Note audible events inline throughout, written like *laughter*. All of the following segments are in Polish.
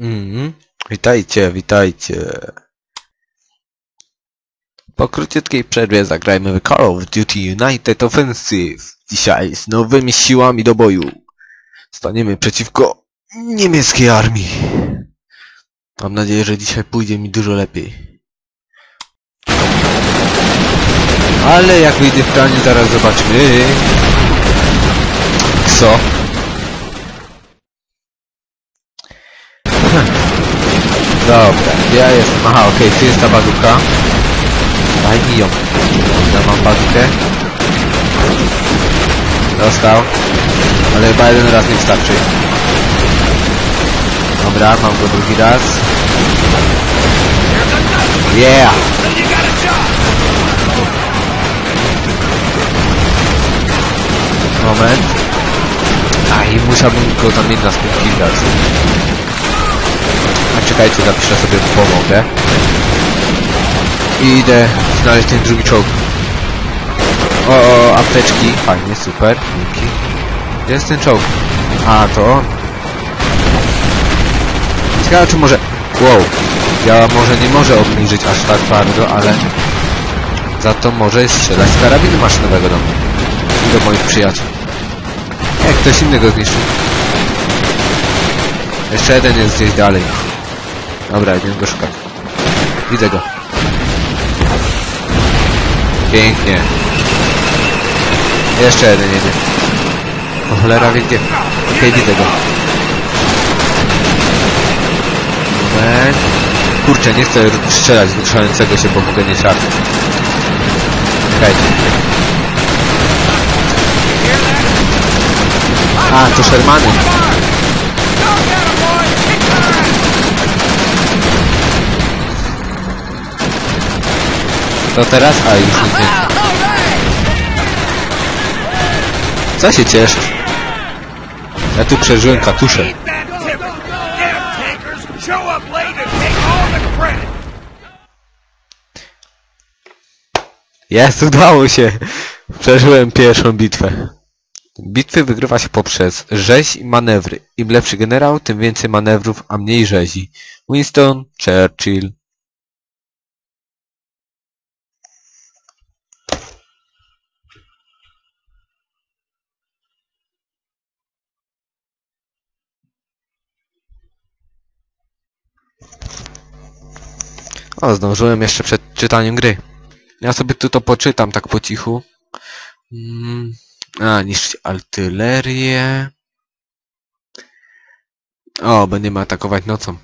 Mhm. Witajcie, witajcie. Po króciutkiej przerwie zagrajmy w Call of Duty United Offensive. Dzisiaj z nowymi siłami do boju. Staniemy przeciwko niemieckiej armii. Mam nadzieję, że dzisiaj pójdzie mi dużo lepiej. Ale jak wyjdę w planie, zaraz zobaczymy. Co? Dobra, ja jestem. Aha, okej, tu jest ta bazuka. Daj mi ją. Ja mam bazukę. Dostał. Ale chyba jeden raz nie wystarczy. Dobra, mam go drugi raz. Yeah! Moment. A i musiałbym go zamienić na swój kill dać. Czekajcie, zapiszę sobie pomogę. I idę znaleźć ten drugi czołg. O, o, apteczki. Fajnie, super. Dzięki. Gdzie jest ten czołg? A, to on. Ciekawe, czy może... Wow. Ja może nie może obniżyć aż tak bardzo, ale... Za to może strzelać z karabinu maszynowego do mnie. I do moich przyjaciół. Jak ktoś innego zniszczył. Jeszcze jeden jest gdzieś dalej. Dobra, idziemy go szukać. Widzę go. Pięknie. Jeszcze jeden jedzie. O cholera wie gdzie. Okej, widzę go. Moment. Kurczę, nie chcę strzelać z ruszającego się, bo mogę nie trafić. Czekajcie. A, to Shermany. To teraz? A, już nie. Co się cieszysz? Ja tu przeżyłem katusze. Jest, udało się! Przeżyłem pierwszą bitwę. Bitwy wygrywa się poprzez rzeź i manewry. Im lepszy generał, tym więcej manewrów, a mniej rzezi. Winston, Churchill. O, zdążyłem jeszcze przed czytaniem gry. Ja sobie tu to poczytam tak po cichu. Mm. A, niszczyć artylerię. O, będziemy atakować nocą.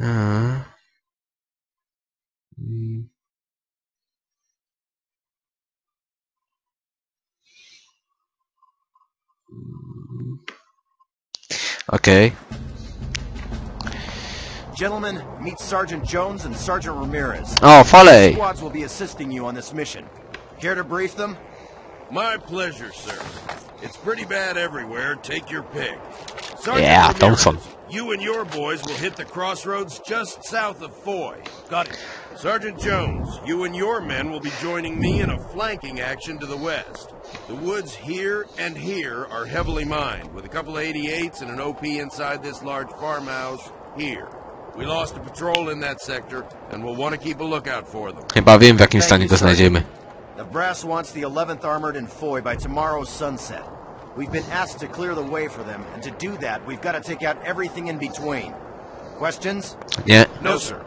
A. Mm. Mm. Okej. Gentlemen, meet Sergeant Jones and Sergeant Ramirez. O, Foley! Squads will be assisting you on this mission. Care to brief them? My pleasure, sir. It's pretty bad everywhere. Take your pick. Sergeant Yeah, Ramirez, Thompson. You and your boys will hit the crossroads just south of Foy. Got it. Sergeant Jones, you and your men will be joining me in a flanking action to the west. The woods here and here are heavily mined, with a couple of 88s and an OP inside this large farmhouse here. We lost a patrol in that sector, and we'll want to keep a lookout for them. Chyba wiem w jakim stanie go znajdziemy. The brass wants the 11th Armored in Foy by tomorrow's sunset. We've been asked to clear the way for them, and to do that, we've got to take out everything in between. Questions? Yeah. No, sir.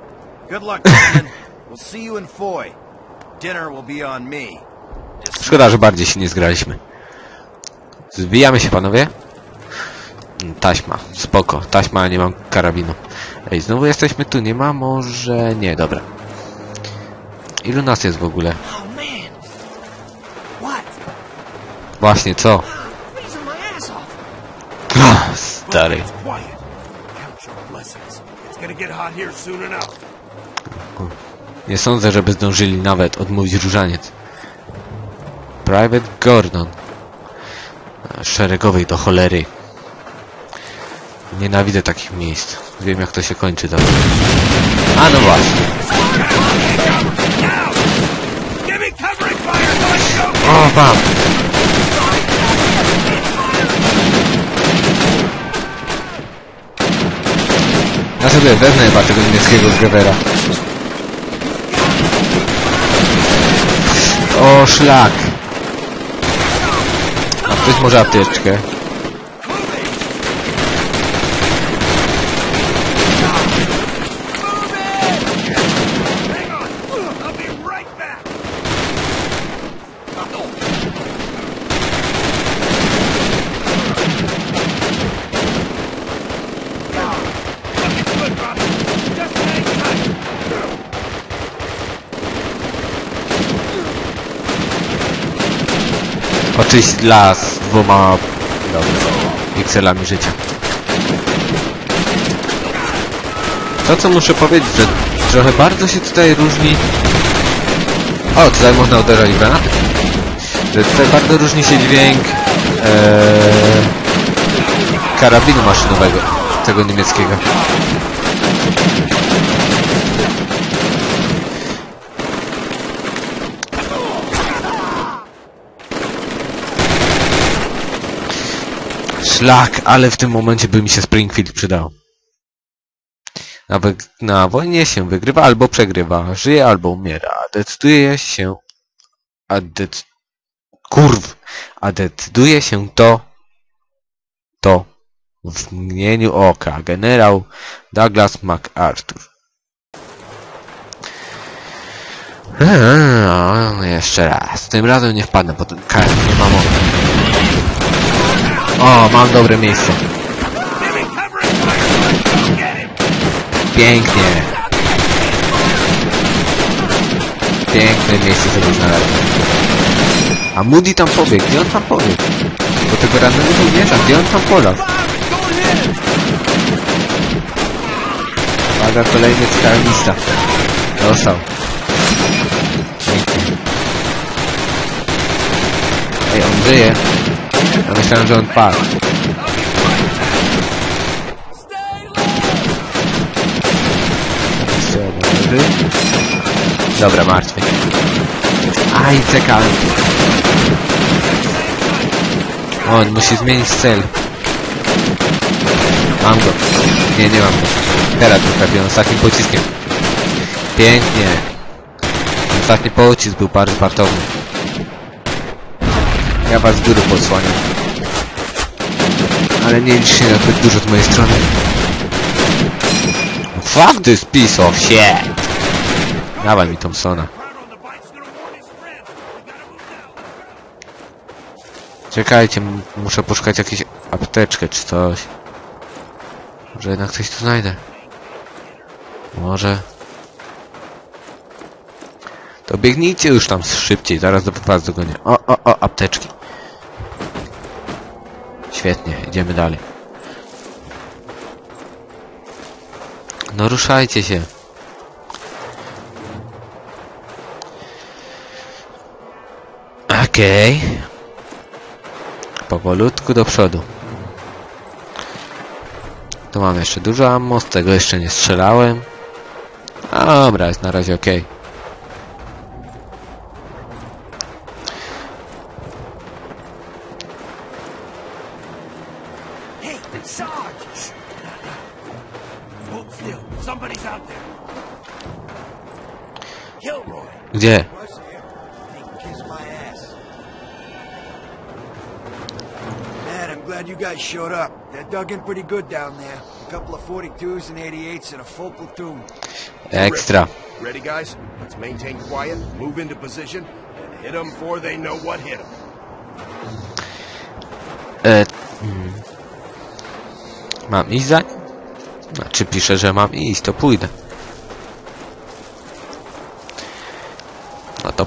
Good luck, gentlemen. *laughs* we'll see you in Foy. Dinner will be on me. Dismiss. Szkoda, że bardziej się nie zgraliśmy. Zbijamy się, panowie? Taśma. Spoko. Taśma, nie mam karabinu. Ej, znowu jesteśmy tu. Nie ma? Może... Nie, dobra. Ilu nas jest w ogóle? Właśnie, co? *laughs* Stary. Nie sądzę, żeby zdążyli nawet odmówić różaniec. Private Gordon. Szeregowej do cholery. Nienawidzę takich miejsc. Wiem jak to się kończy dobrze. A no właśnie. O, bam! Ja sobie wezmę chyba tego niemieckiego grewera. O, szlak! A ktoś może apteczkę? Oczywiście dla z dwoma pikselami życia. To co muszę powiedzieć, że trochę bardzo się tutaj różni... O, tutaj można uderzać w granat? Że tutaj bardzo różni się dźwięk ee, karabinu maszynowego, tego niemieckiego. Szlak, ale w tym momencie by mi się Springfield przydał. Na, na wojnie się wygrywa albo przegrywa, żyje albo umiera, a decyduje się... A dec... Kurw! A decyduje się to... To... W mgnieniu oka. Generał Douglas MacArthur. Eee, jeszcze raz. Tym razem nie wpadnę pod kark, nie mam mowy. O, mam dobre miejsce. Pięknie. Piękne miejsce sobie znalazłem. A Moody tam pobiegł. Gdzie on tam pobiegł? Do tego rannego żołnierza. Gdzie on tam polazł? Uwaga, kolejny skalnista. Dostał. Pięknie. Ej, on żyje. Ja myślałem, że on padł. Dobra, martwy. Aj, czekam. On musi zmienić cel. Mam go. Nie, nie mam go. Teraz go trafiłem ostatnim pociskiem. Pięknie. Ostatni pocisk był bardzo wartowny. Ja was z góry podsłaniam. Ale nie licz się na zbyt dużo z mojej strony. Fuck this piece of shit! Dawaj mi Thompsona. Czekajcie, muszę poszukać jakieś apteczkę czy coś. Może jednak coś tu znajdę. Może. To biegnijcie już tam szybciej, zaraz do was dogonię. O, o, o, apteczki. Świetnie, idziemy dalej. No ruszajcie się. Okej. Powolutku do przodu. Tu mam jeszcze dużo ammo, z tego jeszcze nie strzelałem. A dobra, jest na razie ok. Hey, Gdzie? Kiss my ass. Man, I'm glad you guys showed up. That dug in pretty good down there. A couple of 42s and 88s and a full platoon. Ekstra. Ready, guys? Let's maintain quiet, move into position, and hit them before they know what hit them. E, mm. Mam iść za nim? Znaczy piszę, że mam iść, to pójdę.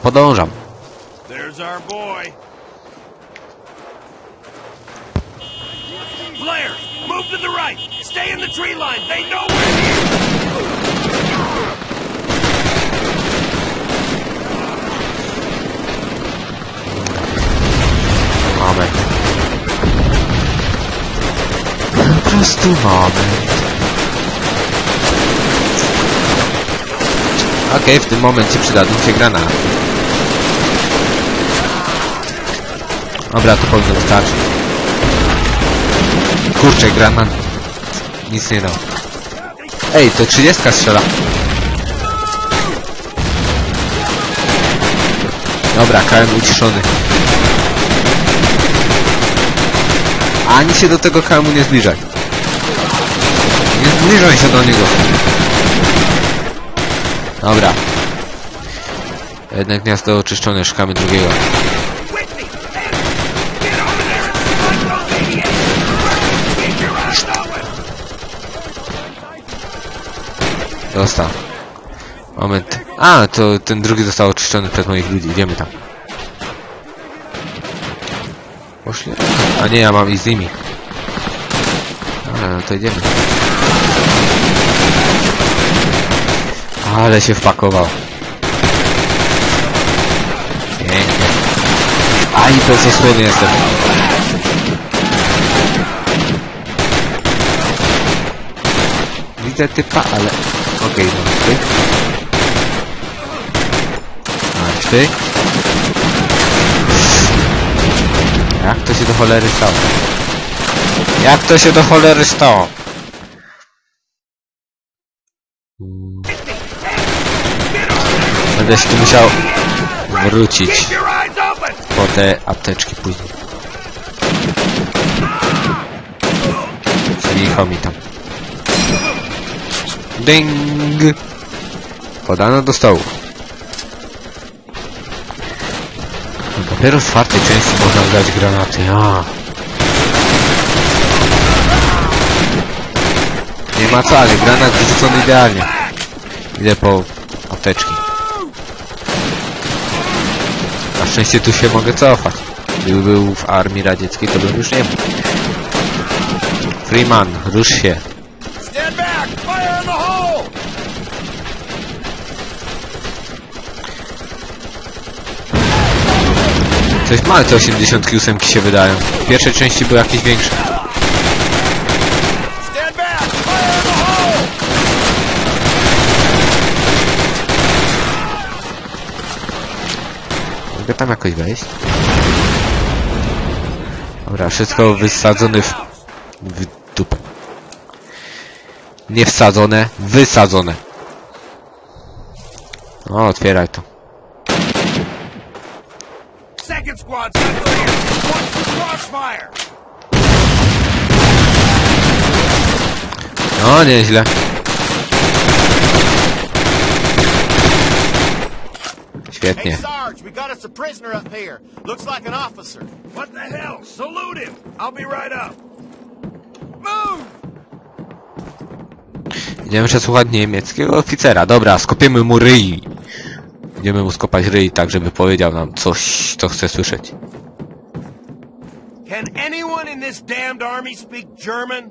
Here. Moment. Po prostu moment. Okej, w tym momencie przydadzą się granaty. Dobra, to powinno wystarczyć. Kurczę, granat nic nie dał. Ej, to 30 strzela. Dobra, KM uciszony. Ani się do tego KM nie zbliżaj. Nie zbliżaj się do niego. Dobra. Jednak gniazdo oczyszczone, szukamy drugiego. Dostał. Moment. A, to ten drugi został oczyszczony przez moich ludzi. Idziemy tam. Poszli? A nie, ja mam iść z nimi. Dobra, no to idziemy. Ale się wpakował. Pięknie. A i to co słony jestem. Widzę typa, ale... Okej, no ty. Martwy. Jak to się do cholery stało? Jak to się do cholery stało? Będę się tu musiał wrócić po te apteczki później. Zjechał mi tam. Ding! Podano do stołu. Dopiero w czwartej części można grać granaty. A. Nie ma co, ale granat wyrzucony idealnie. Idę po apteczki. Na szczęście tu się mogę cofać. Gdyby był w armii radzieckiej, to bym już nie mógł. Freeman, rusz się. Stand back! Fire in the hole! Coś małe te 88 się wydają. W pierwszej części były jakieś większe. Mogę tam jakoś wejść? Dobra, wszystko wysadzone w... w dupę. Nie wsadzone, wysadzone. O, otwieraj to. Second squad, set clear! Watch the crossfire! No, nieźle. Świetnie. Hey, Sarge, we got us a prisoner up here. Looks like an officer. What the hell? Salute him! I'll be right up! Move! Idziemy przesłuchać niemieckiego oficera. Dobra, skopiemy mu ryj. Będziemy mu skopać ryj, tak żeby powiedział nam coś, co chce słyszeć. Can anyone in this damned army speak German?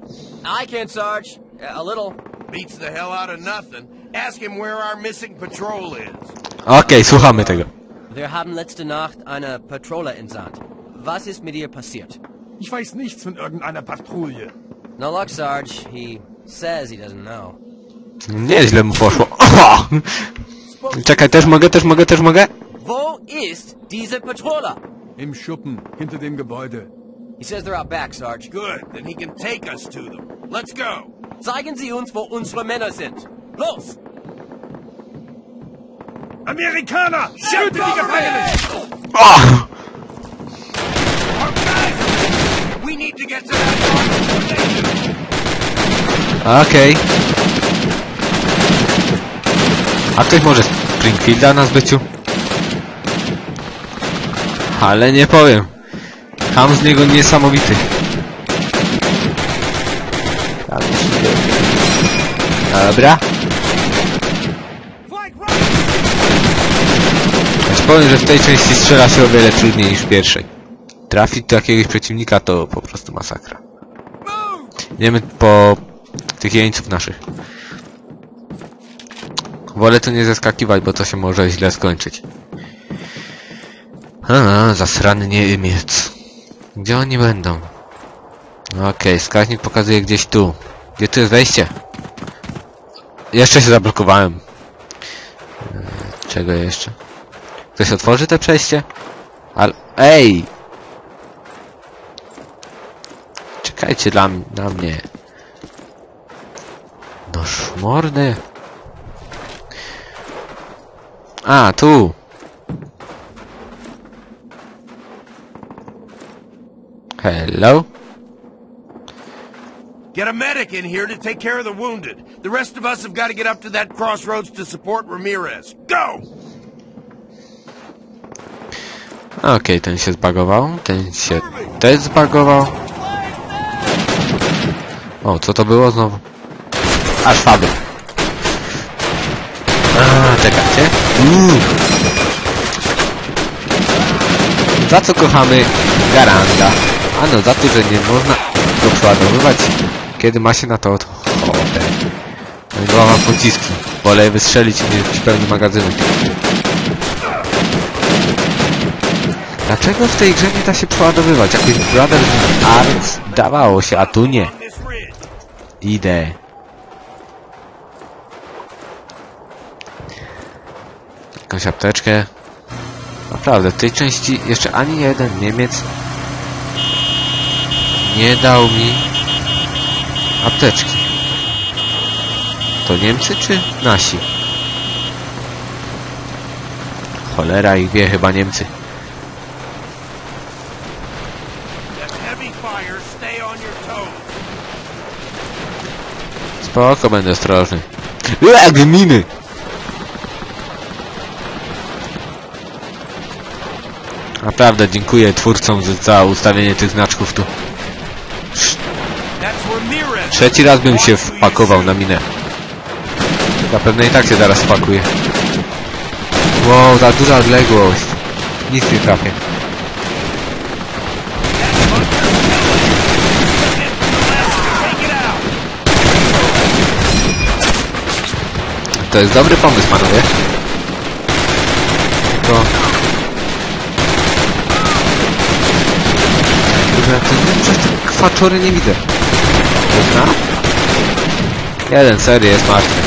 I can, Sarge. A little. Beats the hell out of nothing. Ask him where our missing patrol is. Okej, słuchamy tego. Wir haben letzte Nacht eine Patrole entsandt. Was ist mit ihr passiert? Ich weiß nichts von irgendeiner Patrouille. No luck, Sarge. He says he doesn't know. Nieźle mu poszło. *laughs* Czekaj, też mogę, też mogę, też mogę? Wo ist diese Patrole? Im Schuppen, hinter dem Gebäude. He says they're out back, Sarge. Good, then he can take us to them. Let's go. Zeigen Sie uns, wo unsere Männer sind. Los! Amerikaner! Tötet die Gefangenen! Ah! We A ktoś może Springfielda na zbyciu? Ale nie powiem. Ham z niego niesamowity. Dobra. Choć powiem, że w tej części strzela się o wiele trudniej niż w pierwszej. Trafić do jakiegoś przeciwnika to po prostu masakra. Idziemy po tych jeńców naszych. Wolę tu nie zeskakiwać, bo to się może źle skończyć. A, zasrany Niemiec. Gdzie oni będą? Okej, wskaźnik pokazuje gdzieś tu. Gdzie tu jest wejście? Jeszcze się zablokowałem. Czego jeszcze? Ktoś otworzy te przejście? Ale... Ej! Czekajcie dla na mnie. No szum. Ah, mordę. A, tu. Hello? Get a medic in here to take care of the wounded. The rest of us have got to get up to that crossroads to support Ramirez. Go! Okej, ten się zbagował, ten się też zbagował. O, co to było znowu? Aż faby. A, czekajcie. Uuu. Za co kochamy Garanda? Ano, za to, że nie można go przeładowywać, kiedy ma się na to ochotę. No i głowa pociski. Wolę wystrzelić mieć pełny magazynek. Dlaczego w tej grze nie da się przeładowywać? Jakoś Brothers Arms dawało się, a tu nie. Idę. Jakąś apteczkę. Naprawdę, w tej części jeszcze ani jeden Niemiec nie dał mi apteczki. To Niemcy czy nasi? Cholera ich wie, chyba Niemcy. Spoko, będę ostrożny. Jak miny! Naprawdę dziękuję twórcom za, ustawienie tych znaczków tu. Trzeci raz bym się wpakował na minę. Zapewne i tak się zaraz wpakuję. Wow, za duża odległość. Nic nie trafię. To jest dobry pomysł, panowie. Tylko... Tylko ja ten, kwaczory nie widzę. Jedna? Jeden, serio, jest martwy.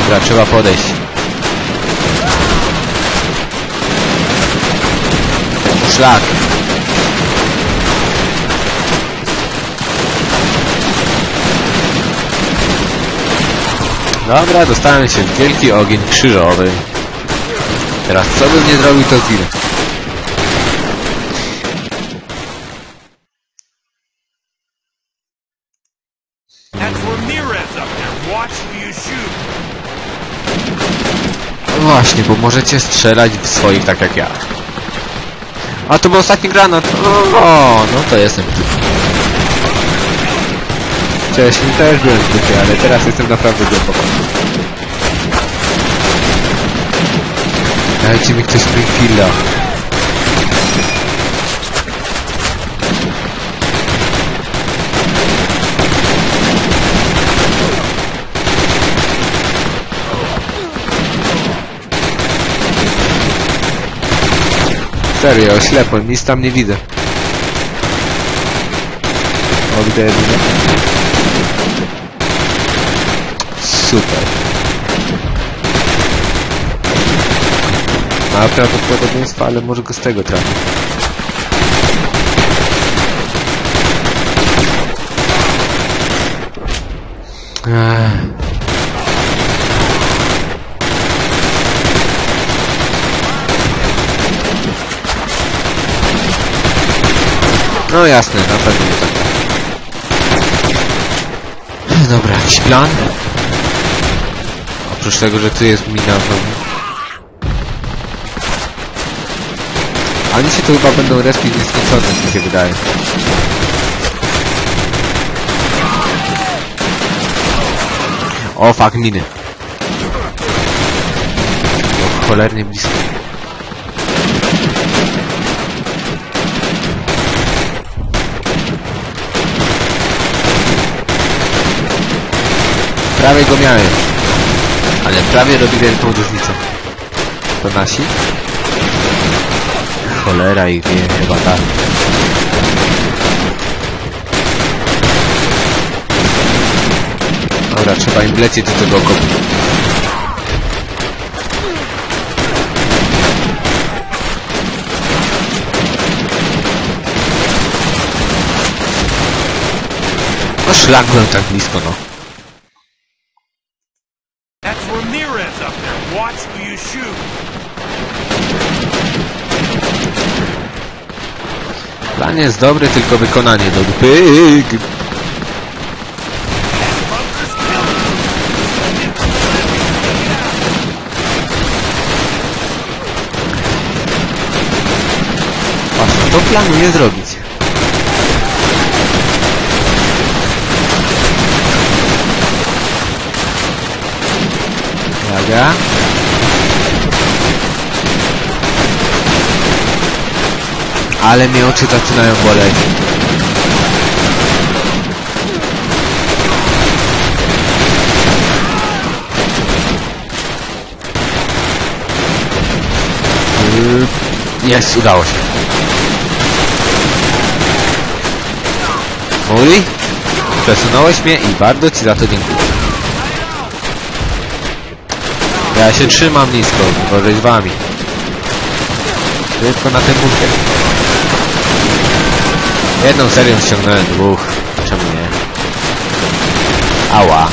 Dobra, trzeba podejść. Szlak. Dobra, dostałem się w wielki ogień krzyżowy. Teraz co bym nie zrobił, to zginę. No właśnie, bo możecie strzelać w swoich tak jak ja. A to był ostatni granat. O, no to jestem w dupie. Wcześniej też byłem dupie, ale teraz jestem naprawdę głęboko. Dajcie mi ktoś Springfielda. Serio, oślepłem, nic tam nie widzę. O, widzę jedynie. Super. Ma prawdopodobieństwo, ale może go z tego trafić. Ech. No jasne, na pewno tak. Dobra, jakiś plan? Oprócz tego, że tu jest mina w domu. Oni się tu chyba będą respić w nieskończoność, mi się wydaje. O, fuck, miny. Cholernie blisko. Prawie go miałem. Ale prawie robi wielką różnicę. To nasi? Cholera ich wie, chyba tak. Dobra, trzeba im lecieć do tego okopu. No szlak byłem tak blisko, no. Plan jest dobry, tylko wykonanie do dupy. Właśnie to planuję zrobić. Uwaga. Ale mnie oczy zaczynają boleć. Yy, Jest, udało się. Muri? Przesunąłeś mnie i bardzo Ci za to dziękuję. Ja się trzymam nisko, gorzej z Wami. Tylko na ten bunkier. Jedną serią ściągnąłem dwóch. Czemu nie? Ała.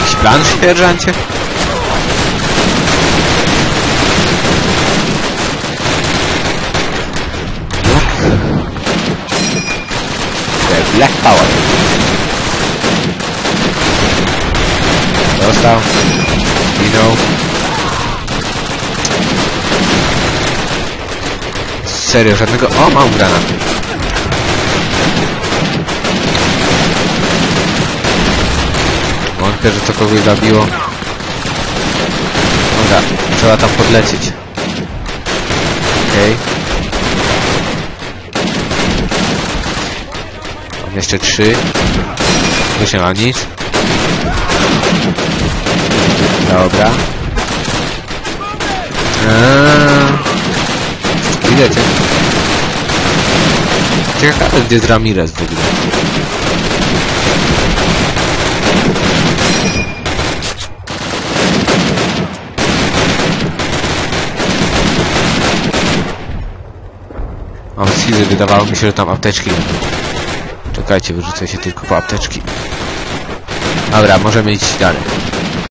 Jakiś plan, sierżancie? Black Power. Dostał. Minął. Serio, żadnego... O, mam granat. Wątpię, że to kogoś zabiło. Dobra, trzeba tam podlecieć. Okej. Mam jeszcze trzy. Już nie mam nic. Dobra. Eee. Cię. Ciekawe, gdzie jest Ramirez w ogóle. Mam schizy, wydawało mi się, że tam apteczki. Czekajcie, wyrzucę się tylko po apteczki. Dobra, możemy iść dalej.